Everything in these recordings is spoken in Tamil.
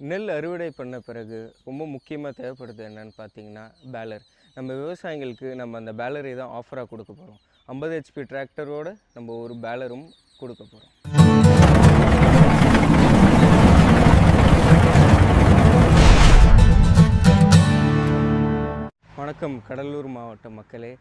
நெல் அறுவடை பண்ண பிறகு ரொம்ப முக்கியமாக தேவைப்படுது என்னென்னு பார்த்தீங்கன்னா பேலர். நம்ம விவசாயிங்களுக்கு நம்ம அந்த பேலரை தான் ஆஃபராக கொடுக்க போகிறோம் ஐம்பது ஹெச்பி டிராக்டரோட நம்ம ஒரு பேலரும் கொடுக்க போகிறோம் வணக்கம். கடலூர் மாவட்ட மக்களே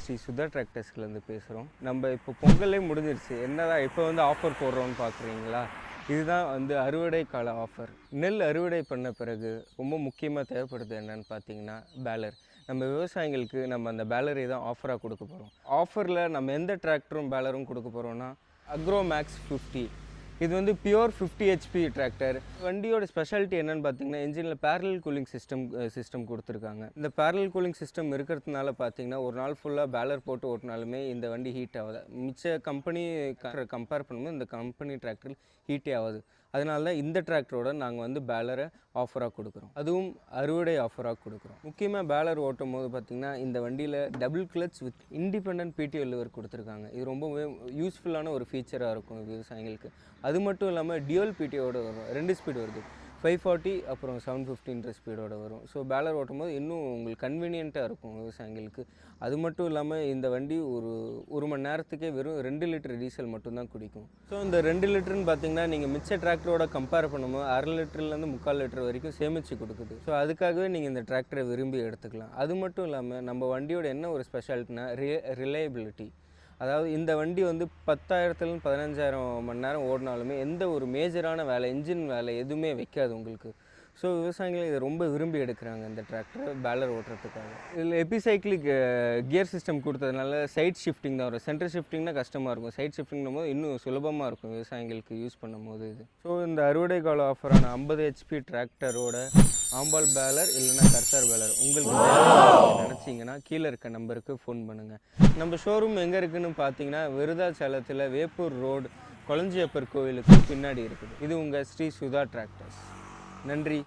ஸ்ரீ சுதா டிராக்டர்ஸ்லேருந்து பேசுகிறோம் நம்ம இப்போ பொங்கலே முடிஞ்சிருச்சு. என்னதான் இப்போ வந்து ஆஃபர் போடுறோம்னு பார்க்குறீங்களா? இதுதான் வந்து அறுவடை கால ஆஃபர் நெல் அறுவடை பண்ண பிறகு ரொம்ப முக்கியமாக தேவைப்படுது என்னன்னு பார்த்தீங்கன்னா பேலர் நம்ம விவசாயிங்களுக்கு நம்ம அந்த பேலரை தான் ஆஃபராக கொடுக்க போகிறோம் ஆஃபரில் நம்ம எந்த டிராக்டரும் பேலரும் கொடுக்க போகிறோம்னா அக்ரோ மேக்ஸ் ஃபிஃப்டி இது வந்து பியூர் ஃபிஃப்டி ஹெச்பி டிராக்டர் வண்டியோட ஸ்பெஷாலிட்டி என்னென்னு பார்த்தீங்கன்னா இன்ஜினில் பேரல் கூலிங் சிஸ்டம் சிஸ்டம் கொடுத்துருக்காங்க. இந்த பேரல் கூலிங் சிஸ்டம் இருக்கிறதுனால பார்த்தீங்கன்னா ஒரு நாள் ஃபுல்லாக பேலர் போட்டு ஓட்டினாலுமே இந்த வண்டி ஹீட் ஆகாது. மிச்ச கம்பெனி கம்பேர் பண்ணும்போது இந்த கம்பெனி டிராக்டர் ஹீட்டே ஆகாது. அதனால தான் இந்த டிராக்டரோட நாங்கள் வந்து பேலரை ஆஃபராக கொடுக்குறோம். அதுவும் அறுவடை ஆஃபராக கொடுக்குறோம். முக்கியமாக பேலர் ஓட்டும் போது பார்த்திங்கன்னா இந்த வண்டியில் double clutch with independent PTO lever கொடுத்துருக்காங்க. இது ரொம்பவே யூஸ்ஃபுல்லான ஒரு ஃபீச்சராக இருக்கும் விவசாயிகளுக்கு. அது மட்டும் இல்லாமல் டியூல் பிடிஓட வரும் ரெண்டு ஸ்பீடு வருது. ஃபைவ் ஃபார்ட்டி அப்புறம் செவன் ஃபிஃப்டின்ற ஸ்பீடோட வரும். ஸோ பேலர் ஓட்டும்போது இன்னும் உங்களுக்கு கன்வீனியண்ட்டாக இருக்கும் விவசாயிகளுக்கு. அது மட்டும் இல்லாமல் இந்த வண்டி ஒரு ஒரு மணி நேரத்துக்கே வெறும் ரெண்டு லிட்டர் டீசல் மட்டும்தான் குடிக்கும். ஸோ இந்த ரெண்டு லிட்டர்னு பார்த்தீங்கன்னா நீங்கள் மிச்ச டிராக்டரோட கம்பேர் பண்ணும்போது அரை லிட்டர்லேருந்து முக்கால் லிட்டர் வரைக்கும் சேமித்து கொடுக்குது. ஸோ அதுக்காகவே நீங்கள் இந்த டிராக்டரை விரும்பி எடுத்துக்கலாம். அது மட்டும் இல்லாமல் நம்ம வண்டியோட என்ன ஒரு ஸ்பெஷாலிட்டினா ரிலே ரிலையபிலிட்டி அதாவது இந்த வண்டி வந்து பத்தாயிரத்துலேருந்து பதினஞ்சாயிரம் மணி நேரம் ஓடினாலுமே எந்த ஒரு மேஜரான வேலை இன்ஜின் வேலை எதுவுமே வைக்காது உங்களுக்கு. ஸோ விவசாயிகள் இதை ரொம்ப விரும்பி எடுக்கிறாங்க இந்த டிராக்டரை பேலர் ஓட்டுறதுக்காக. இதில் எபிசைக்கிளிக் கியர் சிஸ்டம் கொடுத்ததுனால சைட் ஷிஃப்டிங் தான் வரும். சென்டர் ஷிஃப்டிங்னா கஷ்டமாக இருக்கும். சைட் ஷிஃப்டிங்னும் போது இன்னும் சுலபமாக இருக்கும் விவசாயிகளுக்கு யூஸ் பண்ணும்போது இது. ஸோ இந்த அறுவடை கால ஆஃபரான ஐம்பது ஹெச்பி டிராக்டரோட ஆம்பால் பேலர் இல்லைன்னா கர்த்தார் பேலர். உங்களுக்கு நினச்சிங்கன்னா கீழே இருக்க நம்பருக்கு ஃபோன் பண்ணுங்கள் நம்ம ஷோரூம் எங்கே இருக்குதுன்னு பார்த்தீங்கன்னா விருதாச்சலத்தில் வேப்பூர் ரோடு கொளஞ்சியப்பர் கோவிலுக்கு பின்னாடி இருக்குது. இது உங்கள் ஸ்ரீ சுதா டிராக்டர்ஸ் நன்றி.